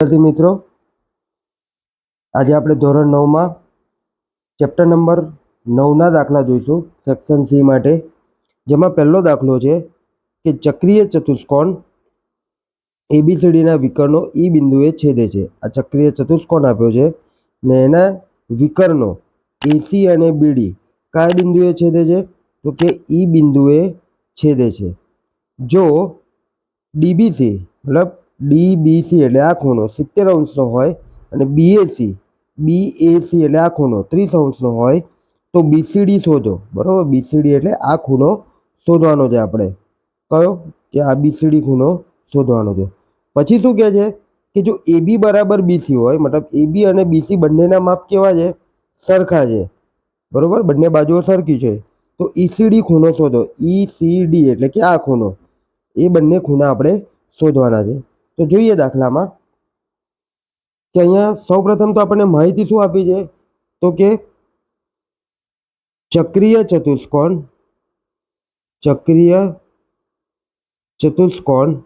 વિદ્યાર્થી મિત્રો, આજે આપણે ધોરણ નવમાં ચેપ્ટર નંબર નવના દાખલા જોઈશું સેક્શન સી માટે, જેમાં પહેલો દાખલો છે કે ચક્રીય ચતુષ્કોણ એબીસીડીના વિકર્ણો ઈ બિંદુએ છેદે છે. આ ચક્રીય ચતુષ્કોણ આપ્યો છે ને એના વિકર્ણો એસી અને બીડી કયા બિંદુએ છેદે છે? તો કે ઈ બિંદુએ છેદે છે. જો ડીબીસી મતલબ ડીબીસી એટલે આ ખૂણો સિત્તેર અંશનો હોય અને બીએસી બીએસી એટલે આ ખૂણો ત્રીસ અંશનો હોય. તો બીસીડી શોધો. બરાબર? બીસીડી એટલે આ ખૂણો શોધવાનો છે આપણે. કયો? કે આ બીસીડી ખૂણો શોધવાનો છે. પછી શું કહે છે? કે જો એબી બરાબર બીસી હોય, મતલબ એબી અને બીસી બંનેના માપ કેવા છે? સરખા છે. બરાબર? બંને બાજુઓ સરખી છે. તો ઈસીડી ખૂણો શોધો. ઈસીડી એટલે કે આ ખૂણો. એ બંને ખૂણા આપણે શોધવાના છે. તો જોઈએ દાખલામાં કે અહીંયા સૌપ્રથમ તો આપણને માહિતી શું આપી છે? તો કે ચક્રીય ચતુષ્કોણ ચક્રીય ચતુષ્કોણ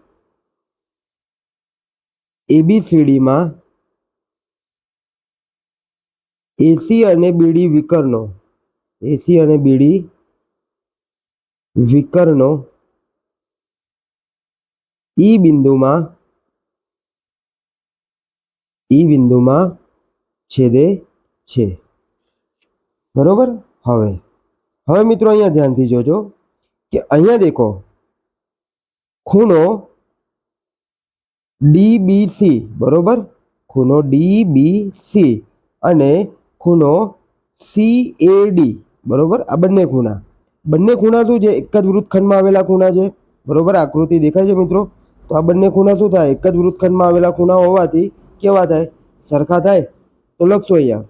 એબીસીડીમાં એસી અને બીડી વિકર્ણો એસી અને બીડી વિકર્ણો ઈ બિંદુમાં ઈ બિંદુમાં છેદે છે. બરોબર? હવે હવે મિત્રો અહીંયા ધ્યાનથી જોજો કે અહીંયા દેખો, ખૂણો ડીબીસી બરોબર? ખૂણો ડીબીસી અને ખૂણો સીએડી બરોબર? આ બંને ખૂણા. બંને ખૂણા શું છે? એક જ વૃત્તખંડમાં આવેલા ખૂણા છે. બરોબર? આકૃતિ દેખાય છે મિત્રો? તો આ બંને ખૂણા શું થાય? એક જ વૃત્તખંડમાં આવેલા ખૂણા હોવાથી કેવા થાય સરખા થાય તો લખશો અહીંયા.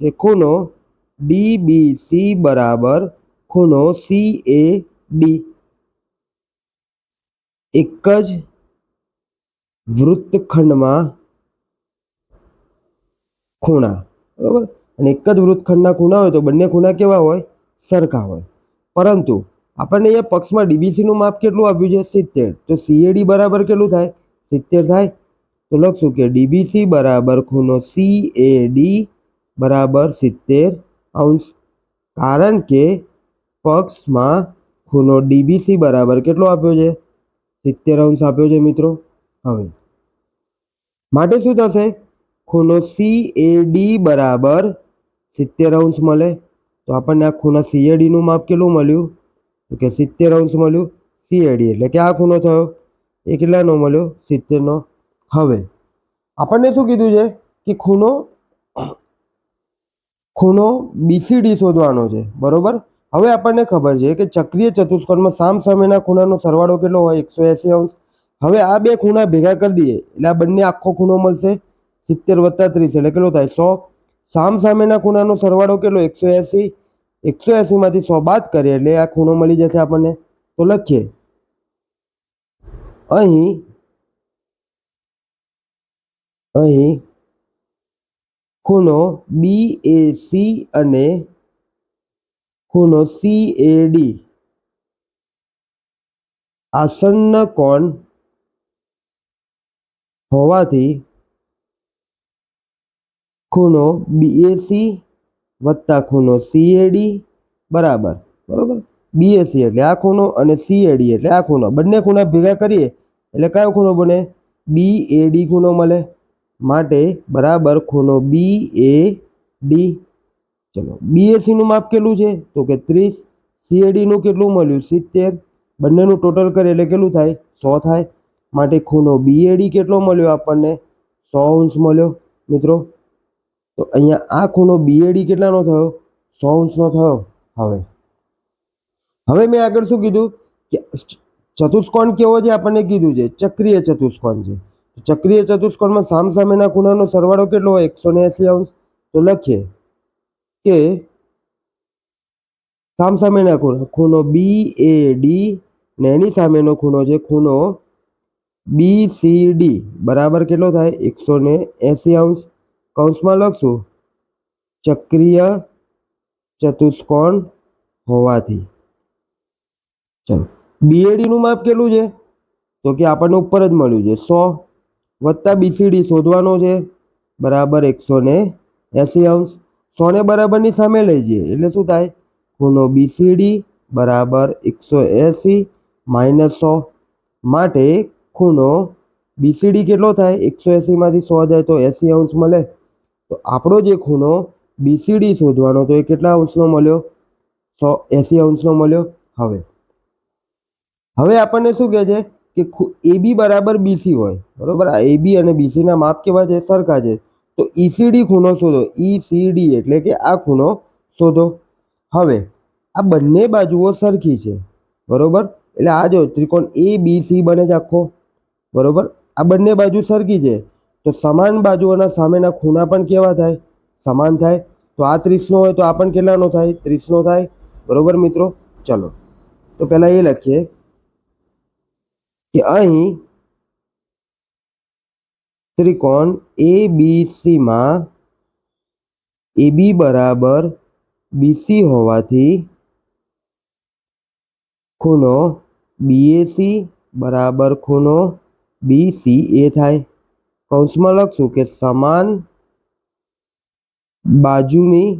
કે ખૂણો ડીબીસી બરાબર ખૂણો સી એ ડી એક જ વૃત્તખંડમાં ખૂણા. બરોબર? અને એક જ વૃત્તખંડના ખૂણા હોય તો બંને ખૂણા કેવા હોય? સરખા હોય. પરંતુ આપણને અહીંયા પક્ષમાં ડીબીસીનું માપ કેટલું આપ્યું છે? સિત્તેર. તો સીએડી બરાબર કેટલું થાય? સિત્તેર થાય. તો લખશું કે ડીબીસી બરાબર ખૂણો સી એ ડી બરાબર સિત્તેર અંશ. કારણ કે પક્ષમાં ખૂણો ડીબીસી બરાબર કેટલો આપ્યો છે? સિત્તેર અંશ આપ્યો છે મિત્રો. હવે, માટે શું થશે? ખૂણો સી એ ડી બરાબર સિત્તેર અંશ મળે. તો આપણને આ ખૂણા સીએડીનું માપ કેટલું મળ્યું? તો કે સિત્તેર અંશ મળ્યું સીએડી એટલે કે આ ખૂણો થયો. એ કેટલાનો મળ્યો? સિત્તેરનો. હવે, આપણને શું કીધું છે કે ખૂણો ખૂણો બીસીડી શોધવાનો છે, બરોબર? હવે આપણને ખબર છે કે ચક્રીય ચતુષ્કોણમાં સામ સામેના ખૂણાનો સરવાળો કેટલો હોય? એકસો એંસી અંશ. હવે આ બે ખૂણા ભેગા કરી દઈએ, એટલે આ બંને આખો ખૂણો મળશે સિત્તેર વત્તા ત્રીસ, એટલે કેટલો થાય? સો. સામ સામેના ખૂણાનો સરવાળો કેટલો? એકસો એંસી. એકસો એંસીમાંથી સો બાદ કરીએ, એટલે આ ખૂણો મળી જશે આપણને. તો લખીએ. અહીં અહીં ખૂણો બી એ સી અને ખૂણો સી એ ડી આસન્ન કોણ હોવાથી ખૂણો બીએસી વત્તા ખૂણો સીએડી બરાબર બરાબર? બીએસી એટલે આ ખૂણો અને સીએડી એટલે આ ખૂણો. બંને ખૂણા ભેગા કરીએ એટલે કયો ખૂણો બને? બી એ ખૂણો મળે. માટે બરાબર ખૂણો બી એ ડી ચલો બીએસીનું માપ કેટલું છે? તો કે ત્રીસ. સીએડીનું કેટલું મળ્યું? સિત્તેર. બંનેનું ટોટલ કરે એટલે કેટલું થાય? સો થાય. માટે ખૂણો બીએડી કેટલો મળ્યો આપણને? સો અંશ મળ્યો, મિત્રો. તો અહીંયા આ ખૂણો બીએડી કેટલાનો થયો? સો અંશનો થયો. હવે હવે મેં આગળ શું કીધું? કે ચતુષ્કોણ કેવો છે? આપણને કીધું છે. ચક્રીય ચતુષ્કોણ છે. ચક્રીય ચતુષ્કોણમાં સામ સામેના ખૂણાનો સરવાળો કેટલો હોય? એકસો ને એંસી અંશ. તો લખીએ કે સામ સામેના ખૂણો ખૂણો બી એ ડી ને એની સામેનો ખૂણો છે, ખૂણો બી સી ડી બરાબર કેટલો થાય? એકસો ને એંસી અંશ. કૌંસમાં લખશું, ચક્રીય ચતુષ્કોણ હોવાથી. ચલો. બીએડીનું માપ કેટલું છે? તો કે આપણને ઉપર જ મળ્યું છે, સો. વત્તા બીસીડી શોધવાનો છે. બરાબર એકસો ને એંસી અંશ. સોને બરાબરની સામે લઈ જઈએ. એટલે શું થાય? ખૂણો બીસીડી બરાબર એકસો એંસી માઇનસ સો. માટે ખૂણો બીસીડી કેટલો થાય? એકસો એંસીમાંથી સો જાય તો એંસી અંશ મળે. તો આપણો જે ખૂણો બીસીડી શોધવાનો તો એ કેટલા અંશનો મળ્યો? સો એંસી અંશનો મળ્યો. હવે. હવે આપણને શું કહે છે? કે એ બી બરાબર બીસી હોય, બરોબર? આ એ બી અને બીસીના માપ કેવા છે? સરખા છે. તો ઈસીડી ખૂણો શોધો. ઈસીડી એટલે કે આ ખૂણો શોધો. હવે, આ બંને બાજુઓ સરખી છે, બરોબર? એટલે આ જો ત્રિકોણ એ બી સી બને છે આખો, બરોબર? આ બંને બાજુ સરખી છે. તો સમાન બાજુઓના સામેના ખૂણા પણ કેવા થાય? સમાન થાય. તો આ ત્રીસનો હોય તો આ પણ કેટલાનો થાય? ત્રીસનો થાય. બરોબર મિત્રો? ચલો. તો પહેલાં એ લખીએ. કે અહીં ત્રિકોણ એ બી સીમાં એ બી બરાબર બીસી હોવાથી ખૂણો બીએસી બરાબર ખૂણો બીસી એ થાય. કૌંસમાં લખશું કે સમાન બાજુની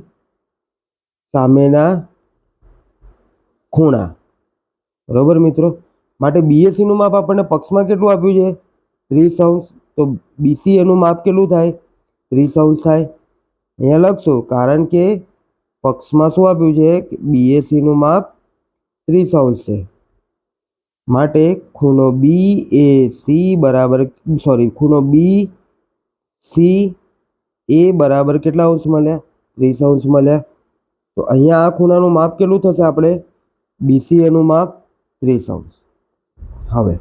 સામેના ખૂણા. બરોબર મિત્રો? માટે બીએસસીનું માપ આપણને પક્ષમાં કેટલું આપ્યું છે? ત્રીસ અંશ. તો બીસી એનું માપ કેટલું થાય? ત્રીસ અંશ થાય. અહીંયા લખશું, કારણ કે પક્ષમાં શું આપ્યું છે? બીએસસીનું માપ ત્રીસ અંશ છે. માટે ખૂણો બી એ સી બરાબર સોરી ખૂણો બી સી એ બરાબર કેટલા અંશ મળ્યા? ત્રીસ અંશ મળ્યા. તો અહીંયા આ ખૂણાનું માપ કેટલું થશે આપણે? બીસી એનું માપ ત્રીસ અંશ. હવે.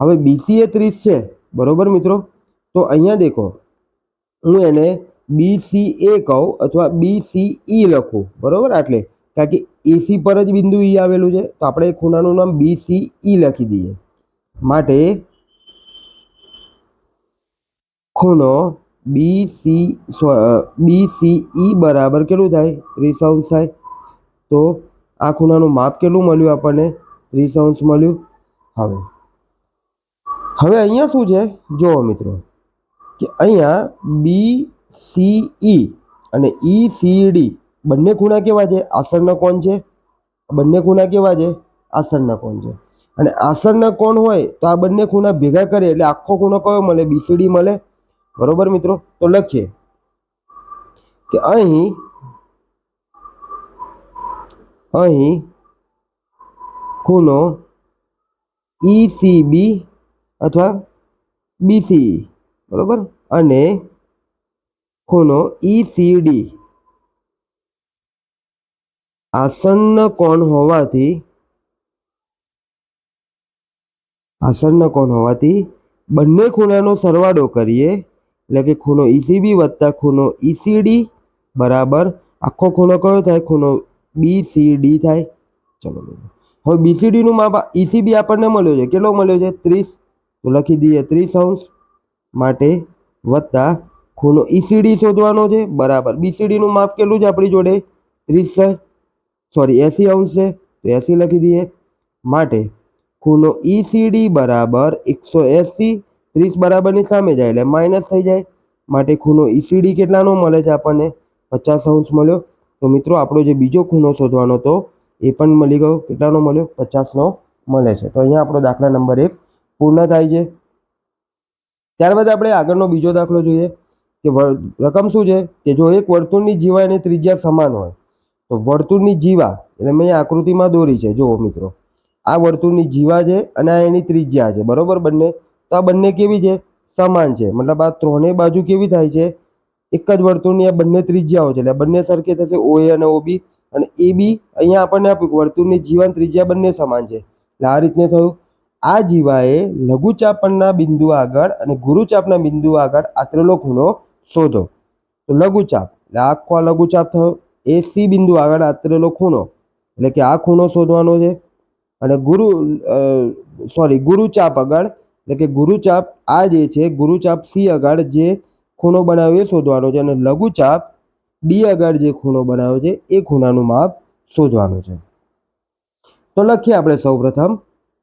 હવે બીસી એ ત્રીસ છે. બરોબર મિત્રો? તો અહીંયા દેખો. હું એને બી સી એ કહું અથવા બી સી ઈ લખું. બરોબર? આટલે. કારણ કે એસી પર જ બિંદુ ઈ આવેલું છે. તો આપણે ખૂણાનું નામ બી સી ઈ લખી દઈએ. માટે ખૂણો B C B C E બરાબર કેટલું થાય? ત્રીસ અંશ થાય. તો આ ખૂણાનું માપ કેટલું મળ્યું આપણને? ત્રીસ અંશ મળ્યું. હવે. હવે અહીંયા શું છે? જુઓ મિત્રો, કે અહીંયા બી સી ઈ અને ઈ સી ડી બંને ખૂણા કેવા છે? આસનના કોણ છે? બંને ખૂણા કેવા છે? આસનના કોણ છે? અને આસનના કોણ હોય તો આ બંને ખૂણા ભેગા કરીએ એટલે આખો ખૂણો કયો મળે? બીસીડી મળે. બરોબર મિત્રો? તો લખીએ કે અહીં અહીં ખૂણો ઈસીબી અથવા બીસી બરોબર? અને ખૂણો ઈસીડી આસન્ન કોણ હોવાથી, આસન્ન કોણ હોવાથી બંને ખૂણાનો સરવાળો કરીએ, એટલે કે ખૂણો ઈસીબી વત્તા ખૂણો ઈસીડી બરાબર. આખો ખૂણો કયો થાય? ખૂણો બીસીડી થાય. ચલો હવે બીસીડીનું માપ ઈસીબી આપણને મળ્યો છે. કેટલો મળ્યો છે? ત્રીસ. તો લખી દઈએ ત્રીસ અંશ માટે વત્તા ખૂણો ઈસીડી શોધવાનો છે. બરાબર. બીસીડીનું માપ કેટલું છે આપણી જોડે? ત્રીસ છે. સોરી એંસી અંશ છે. તો એંસી લખી દઈએ માટે ખૂણો ઈસીડી બરાબર એકસો એંસી. ત્રીસ બરાબરની સામે જાય એટલે માઇનસ થઈ જાય. માટે ખૂણો ઈસીડી કેટલાનો મળે છે આપણને? પચાસ અંશ મળ્યો. તો મિત્રો, આપણો જે બીજો ખૂણો શોધવાનો હતો એ પણ મળી ગયો. કેટલાનો મળ્યો? પચાસનો મળે છે. તો અહીંયા આપણો દાખલા નંબર એક પૂર્ણ થાય છે. ત્યારબાદ આપણે આગળનો બીજો દાખલો જોઈએ કે રકમ શું છે? કે જો એક વર્તુળની જીવા એની ત્રિજ્યા સમાન હોય, તો વર્તુળની જીવા, એટલે મેં આકૃતિમાં દોરી છે, જુઓ મિત્રો. આ વર્તુળની જીવા છે અને આ એની ત્રિજ્યા છે. બરોબર બંને? તો આ બંને કેવી છે? સમાન છે. મતલબ આ ત્રણેય બાજુ કેવી થાય છે? એક જ વર્તુળની આ બંને ત્રિજ્યાઓ છે. એટલે બંને સરખી થશે. ઓએ અને ઓ બી અને એ બી અહીંયા આપણને આપ્યું વર્તુળની જીવન ત્રિજ્યા બંને સમાન છે. એટલે આ રીતને થયું. આ જીવાએ લઘુચાપણના બિંદુ આગળ અને ગુરુચાપના બિંદુ આગળ આત્રેલો ખૂણો શોધો. તો લઘુચાપ, એટલે આખો આ લઘુચાપ થયો. એ સી બિંદુ આગળ આતરેલો ખૂણો. એટલે કે આ ખૂણો શોધવાનો છે. અને ગુરુ સોરી ગુરુચાપ આગળ, એટલે કે ગુરુચાપ આ જે છે, ગુરુચાપ સી આગળ જે ખૂણો બનાવ્યો એ શોધવાનો છે. અને લઘુચાપ ડી આગળ જે ખૂણો બનાવ્યો છે, એ ખૂણાનું માપ શોધવાનું છે. તો લખીએ આપણે સૌપ્રથમ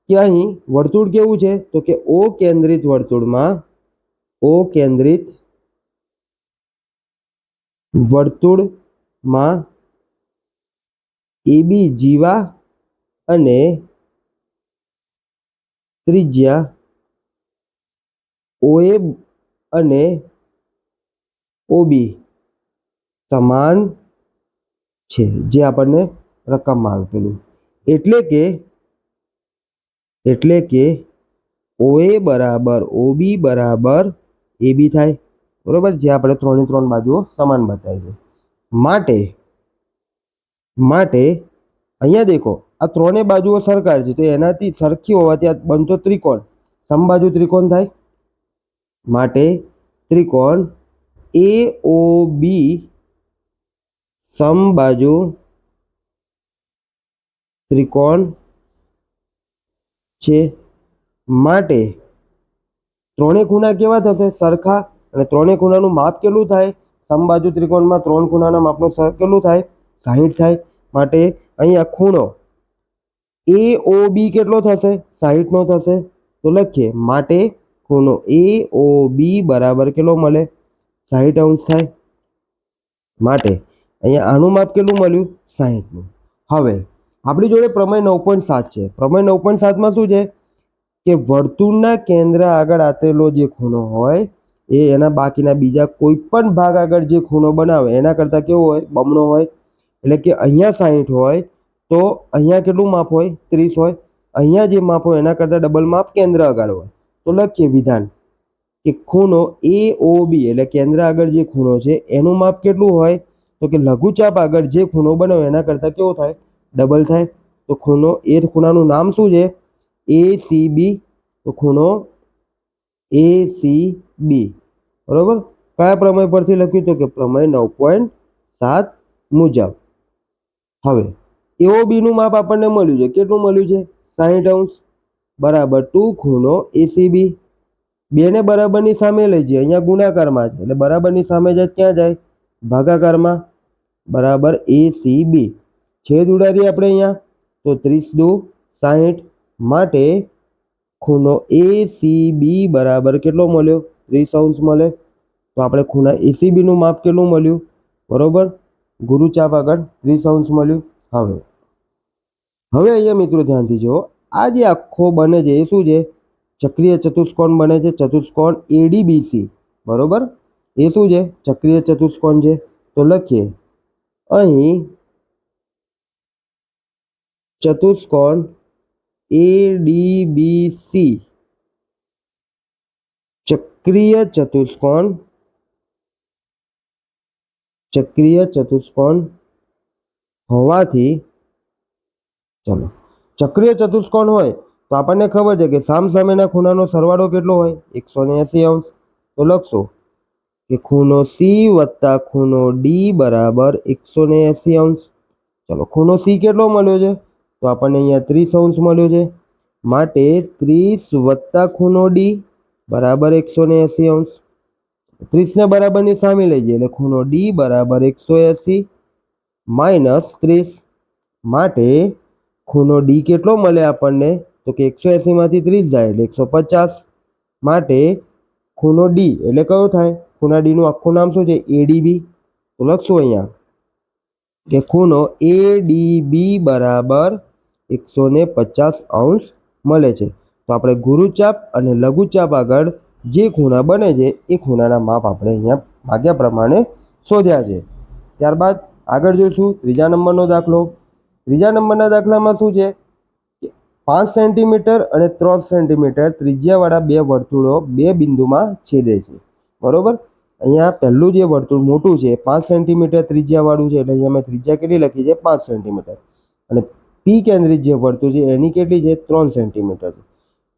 કે અહીં વર્તુળ કેવું છે? તો કે ઓ કેન્દ્રિત વર્તુળમાં, ઓ કેન્દ્રિત વર્તુળમાં એબી જીવા અને ત્રિજ્યા ઓએ અને ઓબી સમાન છે, જે આપણને રકમમાં આપેલું. એટલે કે એટલે કે ઓએ બરાબર, ઓબી બરાબર, એબી થાય. બરાબર? જે આપણે ત્રણે ત્રણ બાજુઓ સમાન બતાવી છે. માટે માટે અહીંયા દેખો, આ ત્રણે બાજુઓ સરકાર છે, તો એનાથી સરખી હોવાથી આ બનતો ત્રિકોણ. સમબાજુ ત્રિકોણ થાય? માટે ત્રિકોણ એ, ઓ, બી સમબાજુ ત્રિકોણ છે. માટે ત્રણેય ખૂણા કેવા થશે? સરખા. અને ત્રણેય ખૂણાનું માપ કેટલું થાય? સમબાજુ ત્રિકોણમાં ત્રણ ખૂણાના માપનું સર કેટલું થાય? સાહીઠ થાય. માટે અહીંયા ખૂણો એ ઓ બી કેટલો થશે? સાહીઠનો થશે. તો લખીએ, માટે ખૂણો એ ઓ બી બરાબર કેટલો મળે? સાહીઠ અંશ થાય. માટે અહીંયા આનું માપ કેટલું મળ્યું? સાહીઠનું. હવે, આપણી જોડે પ્રમેય નવ પોઈન્ટ સાત છે. પ્રમેય નવ પોઈન્ટ સાતમાં શું છે? કે વર્તુળના કેન્દ્ર આગળ આપેલો જે ખૂણો હોય, એ એના બાકીના બીજા કોઈ પણ ભાગ આગળ જે ખૂણો બનાવે, એના કરતાં કેવો હોય? બમણો હોય. એટલે કે અહીંયા સાહીઠ હોય, તો અહીંયા કેટલું માપ હોય? ત્રીસ હોય. અહીંયા જે માપ હોય, એના કરતાં ડબલ માપ કેન્દ્ર આગળ હોય. તો લખીએ વિધાન. કે ખૂણો એ ઓ બી એટલે કેન્દ્ર આગળ જે ખૂણો છે, એનું માપ કેટલું હોય? તો કે લઘુચાપ આગળ જે ખૂણો બનાવે એના કરતાં કેવો થાય? ડબલ થાય. તો ખૂણો, એ ખૂણાનું નામ શું છે? એ સી બી તો ખૂણો એ સી બી બરોબર? કયા પ્રમેય પરથી લખ્યું? તો કે પ્રમેય નવ પોઈન્ટ સાત મુજબ. હવે એઓ બીનું માપ આપણને મળ્યું છે. કેટલું મળ્યું છે? સાહીઠ અંશ બરાબર ટુ ખૂણો એસીબી બેને બરાબરની સામે લઈ જઈએ. અહીંયા ગુણાકારમાં છે. એટલે બરાબરની સામે જાય ક્યાં જાય? ભાગાકારમાં બરાબર એ, સી, બી. છેદ ઉડાડીએ આપણે અહીંયા. તો ત્રીસ દો સાહીઠ માટે ખૂણો એ, સી, બી બરાબર કેટલો મળ્યો? ત્રીસ અંશ મળે. તો આપણે ખૂણા એસીબીનું માપ કેટલું મળ્યું? બરોબર? ગુરુચાપ આગળ ત્રીસ અંશ મળ્યું. હવે હવે અહીંયા મિત્રો ધ્યાનથી જુઓ. આ જે આખો બને છે એ શું છે? ચક્રીય ચતુષ્કોણ બને છે. ચતુષ્કોણ એડીબીસી બરોબર? એ શું છે? ચક્રીય ચતુષ્કોણ છે. તો લખીએ. અહીં ચતુષ્કોણ સી ચક્રીય ચતુષ્કોણ ચક્રીય ચતુષ્કોણ હોવાથી ચલો. ચક્રીય ચતુષ્કોણ હોય તો આપણને ખબર છે કે સામ સામેના ખૂણાનો સરવાળો કેટલો હોય? એકસો ને એસી અંશ. તો લખશો. કે ખૂણો સી વત્તા ખૂણો ડી બરાબર એકસો ને એસી અંશ. ચલો, ખૂણો સી કેટલો મળ્યો છે? તો આપણને અહીંયા ત્રીસ અંશ મળ્યો છે. માટે ત્રીસ વત્તા ખૂણો ડી બરાબર એકસો ને એસી અંશ. ત્રીસને બરાબરની સામે લઈ જઈએ એટલે ખૂણો ડી બરાબર એકસો એસી માઇનસ ત્રીસ. માટે ખૂણો ડી કેટલો મળે આપણને? તો કે એકસો એંસીમાંથી ત્રીસ જાય એટલે એકસો પચાસ. માટે ખૂણો ડી એટલે કયો થાય? ખૂણા ડીનું આખું નામ શું છે? એડીબી તો લખશું અહીંયા. કે ખૂણો એડીબી બરાબર એકસો ને પચાસ અંશ મળે છે. તો આપણે ગુરુચાપ અને લઘુચાપ આગળ જે ખૂણા બને છે, એ ખૂણાના માપ આપણે અહીંયા ભાગ્યા પ્રમાણે શોધ્યા છે. ત્યારબાદ આગળ જોઈશું ત્રીજા નંબરનો દાખલો. ત્રીજા નંબરના દાખલામાં શું છે? પાંચ સેન્ટીમીટર અને ત્રણ સેન્ટીમીટર ત્રિજ્યાવાળા બે વર્તુળો બે બિંદુમાં છેદે છે. બરોબર? અહીંયા પહેલું જે વર્તુળ મોટું છે, પાંચ સેન્ટીમીટર ત્રિજ્યાવાળું છે, એટલે અહીંયા મેં ત્રિજ્યા કેટલી લખી છે? પાંચ સેન્ટીમીટર. અને પી કેન્દ્રિત જે વર્તુળ છે, એની કેટલી છે? ત્રણ સેન્ટીમીટર છે.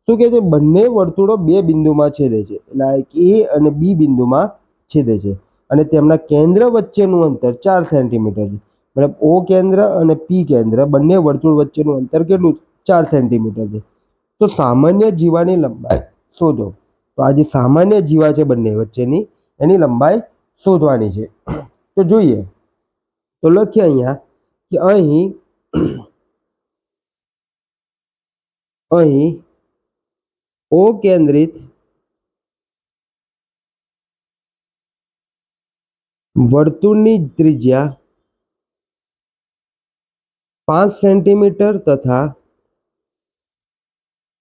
શું કહે છે? બંને વર્તુળો બે બિંદુમાં છેદે છે. એટલે એ અને બી બિંદુમાં છેદે છે. અને તેમના કેન્દ્ર વચ્ચેનું અંતર ચાર સેન્ટીમીટર છે. મતલબ ઓ કેન્દ્ર અને પી કેન્દ્ર બંને વર્તુળ વચ્ચેનું અંતર કેટલું? ચાર સેન્ટીમીટર છે. તો સામાન્ય જીવાની લંબાઈ શોધો. તો આ જે સામાન્ય જીવા છે બંને વચ્ચેની, એની લંબાઈ શોધવાની છે. તો જોઈએ, તો લખીએ અહીંયા કે અહીં અહીં ઓ કેન્દ્રિત વર્તુળની ત્રિજ્યા પાંચ સેન્ટીમીટર તથા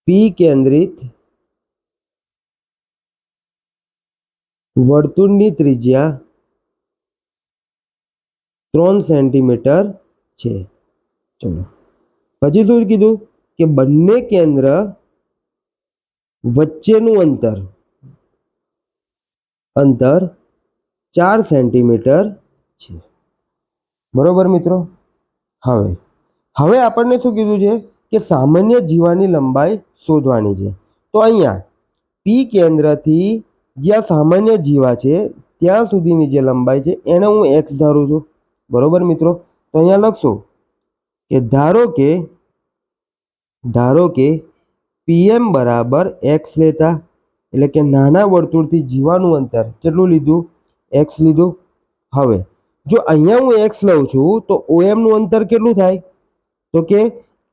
પી કેન્દ્રિત વર્તુળની ત્રિજ્યા ત્રણ સેન્ટીમીટર છે. ચલો. પછી શું કીધું? કે બંને કેન્દ્ર વચ્ચેનું અંતર અંતર ચાર સેન્ટીમીટર છે. બરોબર મિત્રો? હવે હવે આપણને શું કીધું છે? કે સામાન્ય જીવાની લંબાઈ શોધવાની છે. તો અહીંયા પી કેન્દ્રથી જ્યાં સામાન્ય જીવા છે, ત્યાં સુધીની જે લંબાઈ છે, એને હું એક્સ ધારું છું. બરોબર મિત્રો? તો અહીંયા લખશો કે ધારો કે ધારો કે પીએમ બરાબર એક્સ લેતા, એટલે કે નાના વર્તુળથી જીવાનું અંતર, કેટલું લીધું? એક્સ લીધું. હવે, જો અહીંયા હું એક્સ લઉં છું, તો ઓએમનું અંતર કેટલું થાય? તો કે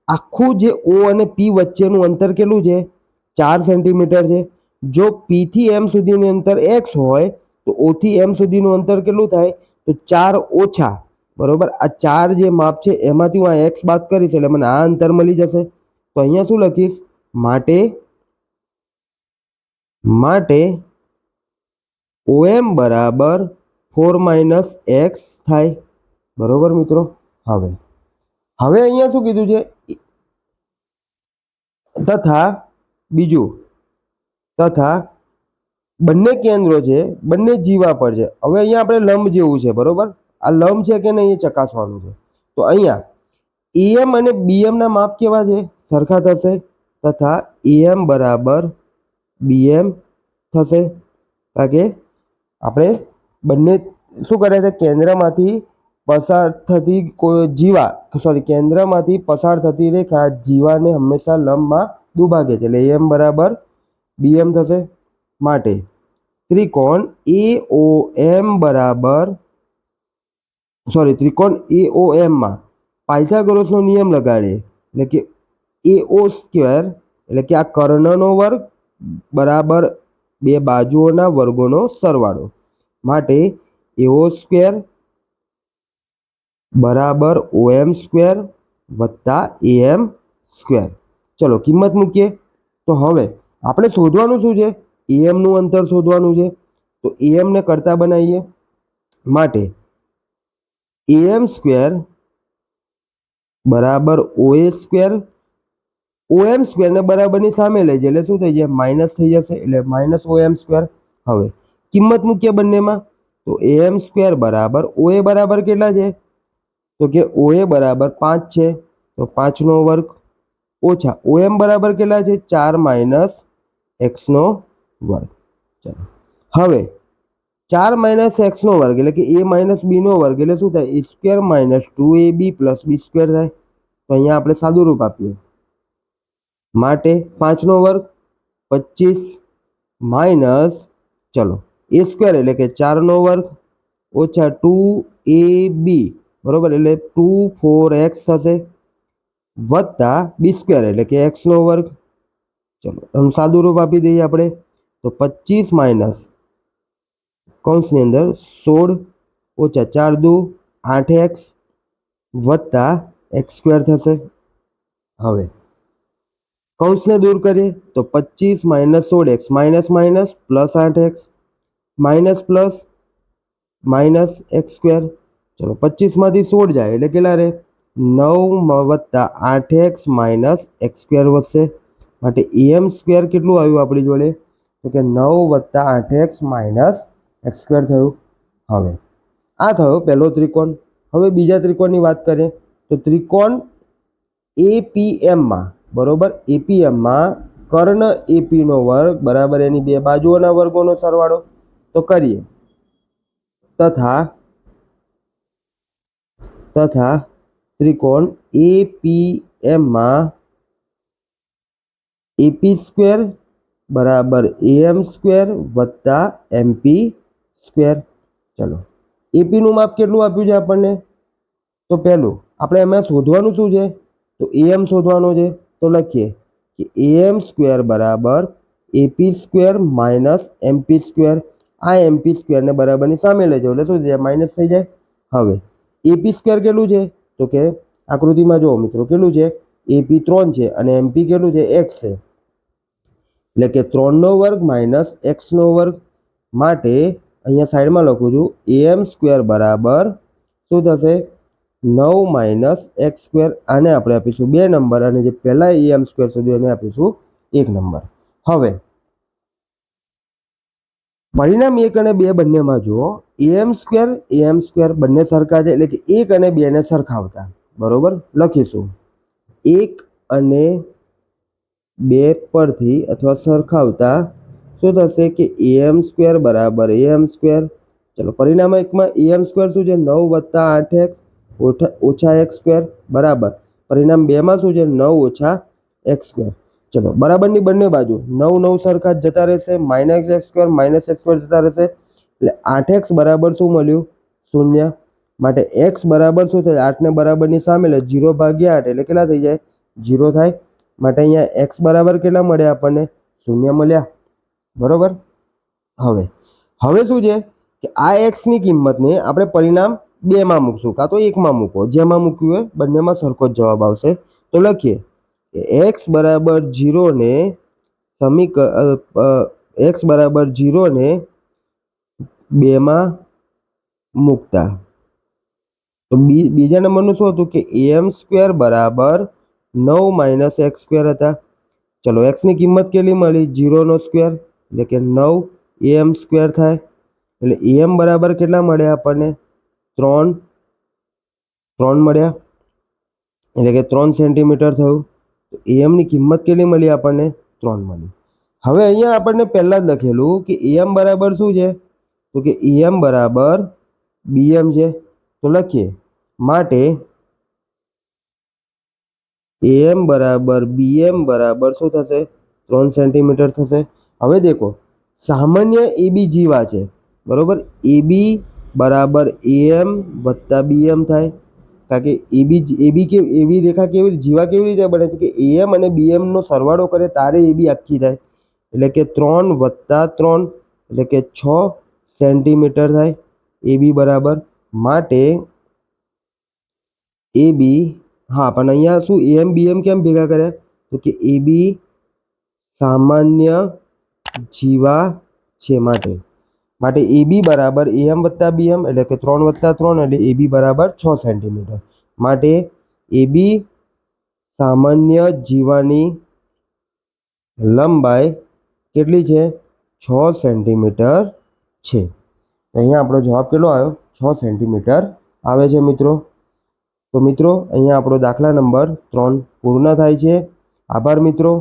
આખું જે ઓ અને પી વચ્ચેનું અંતર કેટલું છે? ચાર સેન્ટીમીટર છે. જો પીથી એમ સુધીનું અંતર એક્સ હોય, તો ઓથી એમ સુધીનું અંતર કેટલું થાય? તો ચાર ઓછા. બરોબર? આ ચાર જે માપ છે, એમાંથી હું આ એક્સ બાદ કરીશ એટલે મને આ અંતર મળી જશે. તો અહીંયા શું લખીશ? માટે માટે ઓએમ બરાબર ફોર માઇનસ એક્સ થાય. બરોબર મિત્રો? હવે હવે અહીંયા શું કીધું છે? તથા બીજું તથા બંને કેન્દ્રો છે, બંને જીવા પર છે. હવે અહીંયા આપણે લંબ જેવું છે, બરોબર? આ લંબ છે કે નહીં એ ચકાસવાનું છે. તો અહીંયા એએમ અને બીએમના માપ કેવા છે? સરખા થશે તથા એએમ બરાબર બીએમ થશે. કારણ કે આપણે બંને શું કરે છે? કેન્દ્રમાંથી પસાર થતી કોઈ જીવા, સોરી, કેન્દ્રમાંથી પસાર થતી રેખા જીવાને હંમેશા લંબમાં દુભાગે છે. એટલે એમ બરાબર બીએમ થશે માટે ત્રિકોણ એ ઓ એમ બરાબર સોરી ત્રિકોણ એ ઓ એમમાં પાયથાગોરસનો નિયમ લગાડીએ, એટલે કે એ ઓ સ્ક્વેર, એટલે કે આ કર્ણનો વર્ગ બરાબર બે બાજુઓના વર્ગોનો સરવાળો માટે એઓ સ્ક્વેર બરાબર ઓએમ સ્ક્વેર વત્તા એએમ સ્ક્વેર. ચલો કિંમત મૂકીએ. તો હવે આપણે શોધવાનું શું છે? એએમનું અંતર શોધવાનું છે. તો એએમને કરતા બનાવીએ. માટે એએમ સ્ક્વેર બરાબર ઓએ સ્ક્વેર ઓએમ સ્ક્વેરને બરાબરની સામે લઈ જાય એટલે શું થઈ જાય? માઇનસ થઈ જશે. એટલે માઇનસ ઓએમ સ્ક્વેર હવે કિંમત મૂકીએ બંનેમાં. તો એએમ સ્ક્વેર બરાબર ઓએ બરાબર કેટલા છે? તો કે ઓએ બરાબર પાંચ છે. તો પાંચનો વર્ગ ઓછા ઓએમ બરાબર કેટલા છે? ચાર માઇનસ એક્સનો વર્ગ ચાલો હવે ચાર માઇનસ એક્સનો વર્ગ એટલે કે એ માઇનસ બીનો વર્ગ એટલે શું થાય A square minus two A B plus B square થાય તો અહીંયા આપણે સાદું રૂપ આપીએ માટે પાંચનો વર્ગ પચીસ માઇનસ ચલો એ સ્ક્વેર એટલે કે ચારનો વર્ગ ઓછા ટુ એ બી બરોબર એટલે ટુ ફોર એક્સ થશે વત્તા બી સ્ક્વેર એટલે કે એક્સનો વર્ગ ચલો આનું સાદું રૂપ આપી દઈએ આપણે. તો પચીસ માઇનસ કૌંસની અંદર સોળ ઓછા ચાર દુ, આઠ એક્સ વત્તા એક્સ સ્ક્વેર થશે. હવે, કૌંસને દૂર કરીએ તો પચીસ માઇનસ સોળ એક્સ માઇનસ માઇનસ પ્લસ આઠ X minus plus minus X square. ચલો પચીસમાંથી સોળ જાય એટલે કેટલા રહે? નવ વત્તા આઠ એક્સ માઇનસ એક્સ સ્ક્વેર વધશે. માટે એમ સ્ક્વેર કેટલું આવ્યું આપણી જોડે? તો કે નવ વત્તા આઠ એક્સ માઇનસ એક્સ સ્ક્વેર થયું હવે. આ થયો પહેલો ત્રિકોણ. હવે બીજા ત્રિકોણની વાત કરીએ તો ત્રિકોણ એપીએમમાં, બરોબર? એપીએમમાં કર્ણ એપીનો વર્ગ બરાબર એની બે બાજુઓના વર્ગોનો સરવાળો. તો કરીએ. તથા તથા ત્રિકોણ એપીએમમાં એપી સ્ક્વેર બરાબર એમ સ્ક્વેર વત્તા એમપી સ્ક્વેર ચલો. એપીનું માપ કેટલું આપ્યું છે આપણને? તો પહેલું, આપણે એમાં શોધવાનું શું છે? તો એમ શોધવાનું છે. તો લખીએ કે એમ સ્ક્વેર બરાબર AP square minus MP square આ એમપી સ્ક્વેરને બરાબરની સામે લેજો એટલે શું થઈ જાય? માઇનસ થઈ જાય. હવે એપી સ્ક્વેર કેટલું છે? તો કે આકૃતિમાં જુઓ મિત્રો, કેટલું છે? એપી ત્રણ છે અને એમપી કેટલું છે? એક્સ છે. એટલે કે ત્રણનો વર્ગ માઇનસ એક્સનો વર્ગ માટે અહીંયા સાઈડમાં લખું છું એમ સ્ક્વેર બરાબર શું થશે? નવ માઇનસ એક્સ સ્ક્વેર, આને આપણે આપીશું બે નંબર, અને જે પહેલાં એમ સ્ક્વેર સુધી એને આપીશું એક નંબર. હવે, પરિણામ એક અને બે બંનેમાં જુઓ. એમ સ્ક્વેર એમ સ્ક્વેર બંને સરખા છે, એટલે કે એક અને બેને સરખાવતા. બરોબર? લખીશું. એક અને બે પરથી અથવા સરખાવતા શું થશે કે એમ સ્ક્વેર બરાબર એમ સ્ક્વેર. ચલો, પરિણામ એકમાં એમ સ્ક્વેર શું છે? નવ વત્તા આઠ એક્સ ઓછા એક્સ સ્ક્વેર બરાબર. પરિણામ બેમાં શું છે? નવ ઓછા એક્સ સ્ક્વેર. ચલો, બરાબરની બંને બાજુ નવ નવ સરખા જતા રહેશે, minus X square, minus X square જતા રહેશે. એટલે આઠ એક્સ બરાબર શું મળ્યું? શૂન્ય. માટે એક્સ બરાબર શું થાય? આઠને બરાબરની સામે એટલે જીરો ભાગ્યા આઠ એટલે કેટલા થઈ જાય? જીરો થાય. માટે અહીંયા એક્સ બરાબર કેટલા મળ્યા આપણને? શૂન્ય મળ્યા. બરોબર? હવે હવે શું છે? કે આ એક્સની કિંમતને આપણે પરિણામ બેમાં મૂકશું, કાં તો એકમાં મૂકો, જેમાં મૂક્યું હોય બંનેમાં સરખો જ જવાબ આવશે. તો લખીએ કે એક્સ બરાબર જીરોને સમીક એક્સ બરાબર જીરોને બેમાં મૂકતા. તો બી, બીજા નંબરનું શું હતું કે એમ સ્ક્વેર બરાબર નવ માઇનસ એક્સ સ્ક્વેર હતા. ચલો એક્સની કિંમત કેટલી મળી? જીરોનો સ્ક્વેર, એટલે કે નવ એમ સ્ક્વેર થાય. એટલે એમ બરાબર કેટલા મળ્યા આપણને? ત્રણ ત્રણ મળ્યા. એટલે કે ત્રણ સેન્ટીમીટર થયું. તો એમની કિંમત કેટલી મળી આપણને? ત્રણ મળી. હવે અહીંયા આપણને પહેલાં જ લખેલું કે એમ બરાબર શું છે? તો કે એમ બરાબર બીએમ છે. તો લખીએ. માટે એમ બરાબર, બીએમ બરાબર શું થશે? ત્રણ સેન્ટીમીટર થશે. હવે દેખો, સામાન્ય એબી જીવા છે, બરાબર? એબી બરાબર એમ વત્તા બીએમ થાય. કારણ કે એબી એબી કે એવી રેખા કેવી જીવા કેવી રીતે બને છે કે એમ અને બીએમનો સરવાળો કરે તારે એબી આખી થાય. એટલે કે ત્રણ વત્તા ત્રણ, એટલે કે છ સેન્ટીમીટર થાય એબી બરાબર. માટે એ બી, હા, પણ અહીંયા શું એમ બીએમ કેમ ભેગા કર્યા? તો કે એ બી સામાન્ય જીવા છે માટે. માટે એ બી બરાબર એમ વત્તા બીએમ એટલે કે ત્રણ વત્તા ત્રણ એટલે એ બી બરાબર છ સેન્ટીમીટર. માટે એ બી સામાન્ય જીવાની લંબાઈ કેટલી છે? છ સેન્ટીમીટર છે. અહીંયા આપણો જવાબ કેટલો આવ્યો? છ સેન્ટીમીટર આવે છે મિત્રો. તો મિત્રો અહીંયા આપણો દાખલા નંબર ત્રણ પૂર્ણ થાય છે. આભાર મિત્રો.